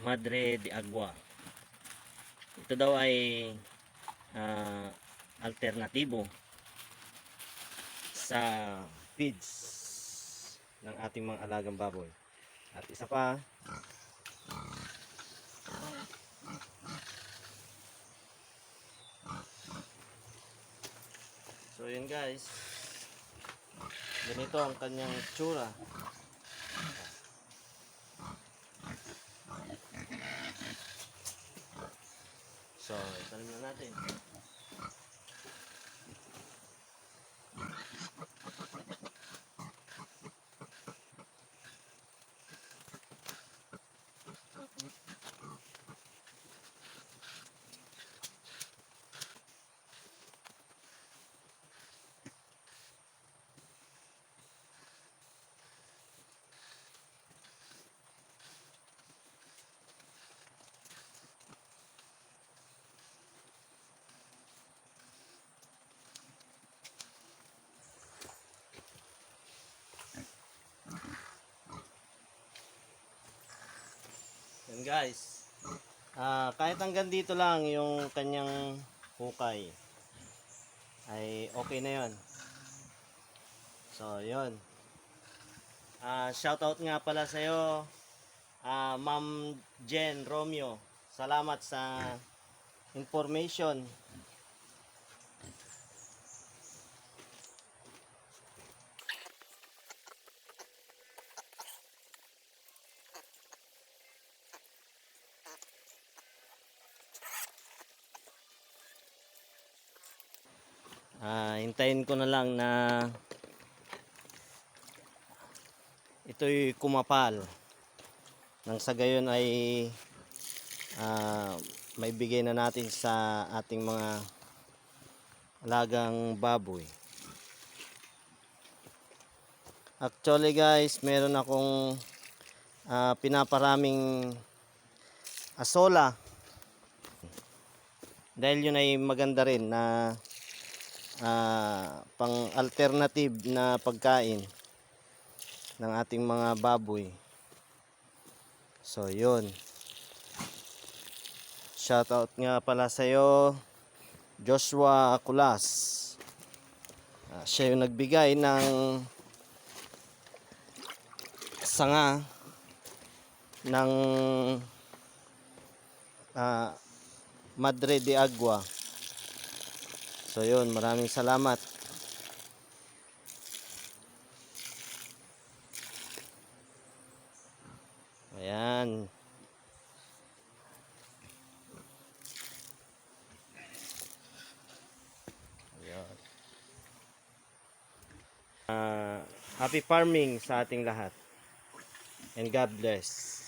Madre de Agua. Ito daw ay ah, alternatibo sa feeds ng ating mga alagang baboy. At isa pa, So yun guys. Ganito ang kanyang tsura. So, itanim na natin. Guys. Ah, kahit hanggang dito lang yung kanyang hukay ay okay na 'yon. So, 'yon. Ah, shout out nga pala sa iyo ah, Ma'am Jen Romeo. Salamat sa information. Ah, hintayin ko na lang na ito'y kumapal. Nang sa gayon ay ah, may bigay na natin sa ating mga alagang baboy. Actually guys, meron akong ah, pinaparaming asola. Dahil yun ay maganda rin na ah, pang alternative na pagkain ng ating mga baboy. So, yun. Shoutout nga pala sa iyo Joshua Kulas. Ah, siya yung nagbigay ng sanga ng ah, Madre de Agua. So yun, maraming salamat. Ayan. Ayan. Ah, happy farming sa ating lahat. And God bless.